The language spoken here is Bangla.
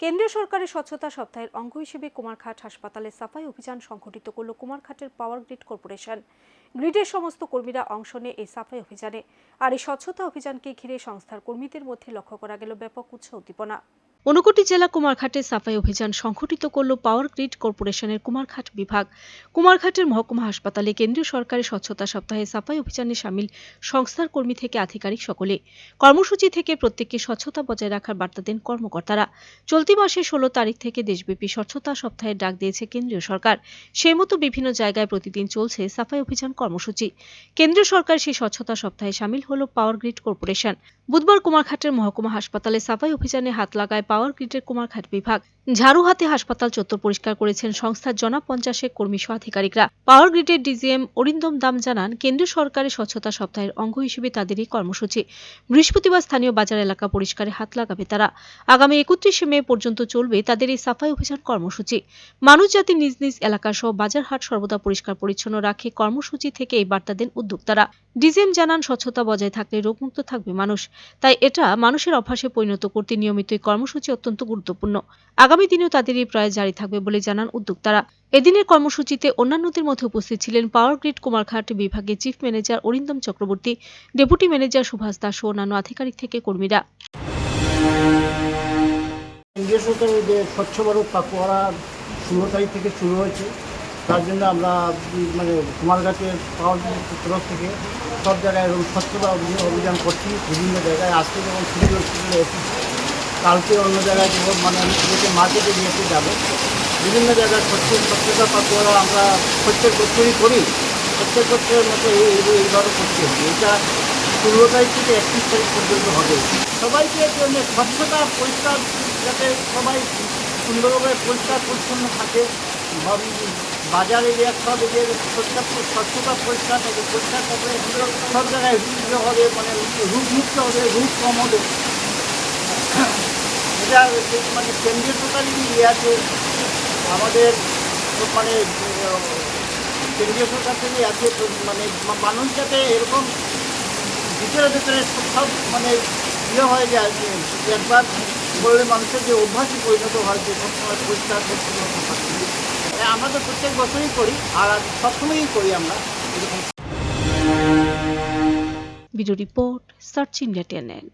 কেন্দ্রীয় সরকারের স্বচ্ছতা সপ্তাহের অঙ্গ হিসেবে কুমারঘাট হাসপাতালে সাফাই অভিযান সংঘটিত করল কুমারঘাটের পাওয়ার গ্রিড কর্পোরেশন। গ্রিডের সমস্ত কর্মীরা অংশ নেয় এই সাফাই অভিযানে, আর এই স্বচ্ছতা অভিযানকে ঘিরে সংস্থার কর্মীদের মধ্যে লক্ষ্য করা গেল ব্যাপক উৎসাহ উদ্দীপনা। ঊনকোটি জেলা কুমারঘাটে সাফাই অভিযান সংঘটিত করল পাওয়ার গ্রিড কর্পোরেশনের কুমারঘাট বিভাগ। কুমারঘাটের মহকুমা হাসপাতালে কেন্দ্রীয় সরকারের স্বচ্ছতা সপ্তাহে সাফাই অভিযানে সামিল সংস্থার কর্মী থেকে আধিকারিক সকলে। কর্মসূচি থেকে প্রত্যেককে স্বচ্ছতা বজায় রাখার বার্তা দেন কর্মকর্তারা। চলতি মাসের ষোলো তারিখ থেকে দেশব্যাপী স্বচ্ছতা সপ্তাহের ডাক দিয়েছে কেন্দ্রীয় সরকার। সেই মতো বিভিন্ন জায়গায় প্রতিদিন চলছে সাফাই অভিযান কর্মসূচি। কেন্দ্রীয় সরকার সেই স্বচ্ছতা সপ্তাহে সামিল হল পাওয়ার গ্রিড কর্পোরেশন। বুধবার কুমারঘাটের মহকুমা হাসপাতালে সাফাই অভিযানে হাত লাগায় পাওয়ার গ্রিডের কুমারঘাট বিভাগ। ঝাড়ু হাতে হাসপাতাল চত্বর পরিষ্কার করেছেন সংস্থার জনা পঞ্চাশেক কর্মী সহ আধিকারিকরা পাওয়ার গ্রিডের ডিজিএম অরিন্দম দাম জানান, কেন্দ্রীয় সরকারের স্বচ্ছতা সপ্তাহের অঙ্গ হিসেবে তাদের এই কর্মসূচি। বৃহস্পতিবার স্থানীয় বাজার এলাকা পরিষ্কারে হাত লাগাবে তারা। আগামী একত্রিশে মে পর্যন্ত চলবে তাদের এই সাফাই অভিযান কর্মসূচি। মানুষ যাতে নিজ নিজ এলাকা সহ বাজার হাট সর্বদা পরিষ্কার পরিচ্ছন্ন রাখে কর্মসূচি থেকে এই বার্তা দেন উদ্যোক্তারা। ডিজিএম জানান, স্বচ্ছতা বজায় থাকলে রোগমুক্ত থাকবে মানুষ। তাই এটা মানুষের অভ্যাসে পরিণত করতে নিয়মিত এই কর্মসূচি অত্যন্ত গুরুত্বপূর্ণ। আগামী দিনেও তাদের এই প্রয়াস জারি থাকবে বলে জানান উদ্যোক্তারা। এদিনের কর্মসূচিতে অন্যান্যদের মধ্যে উপস্থিত ছিলেন পাওয়ার গ্রিড কুমারঘাট বিভাগের chief manager Arindam Chakraborty, deputy manager Subhash Das ও অন্যান্য আধিকারিক থেকে কর্মীরা। কেন্দ্রীয় স্বচ্ছ তারিখ থেকে শুরু হয়েছে, তার জন্য আমরা মানে কুমারঘাটের পাওয়ার তরফ থেকে সব জায়গায় এরকম স্বচ্ছতা অভিযান করছি, বিভিন্ন জায়গায় আজকে যেমন সিভিল হসপিটালে এসেছি। কালকে অন্য জায়গায় যেমন মানে মার্কেটে নিয়ে যাব। বিভিন্ন জায়গায় স্বচ্ছ স্বচ্ছতা পাকুয়ারা আমরা প্রত্যেক বছরই করি। প্রত্যেক বছরের মতো এই এই- এইভাবে করছি। এটা ষোলো তারিখ থেকে একত্রিশ তারিখ পর্যন্ত হবে। সবাইকে জন্য স্বচ্ছতা, পরিষ্কার যাতে সবাই সুন্দরভাবে পরিষ্কার, পরিচ্ছন্ন থাকে। বাজার এরিয়া সব এরিয়া পরিষ্কার স্বচ্ছতা, পরিষ্কার থাকে। পরিষ্কার থাকলে সব জায়গায় হবে মানে রূপমুক্ত হবে রূপ কম হবে। এটা মানে কেন্দ্রীয় সরকারই ইয়ে আছে, আমাদের মানে কেন্দ্রীয় সরকার থেকে আছে মানে মানুষ যাতে এরকম ভিতরে ভিতরে সব মানে ইয়ে হয়ে যায় যে একবার বললে মানুষের যে অভ্যাসই পরিণত হয়, যে সবসময় পরিষ্কার পরিচ্ছন্ন আমরা তো প্রত্যেক বছরই করি, আর সবসময়ই করি আমরা এরকম। Video report, search India channel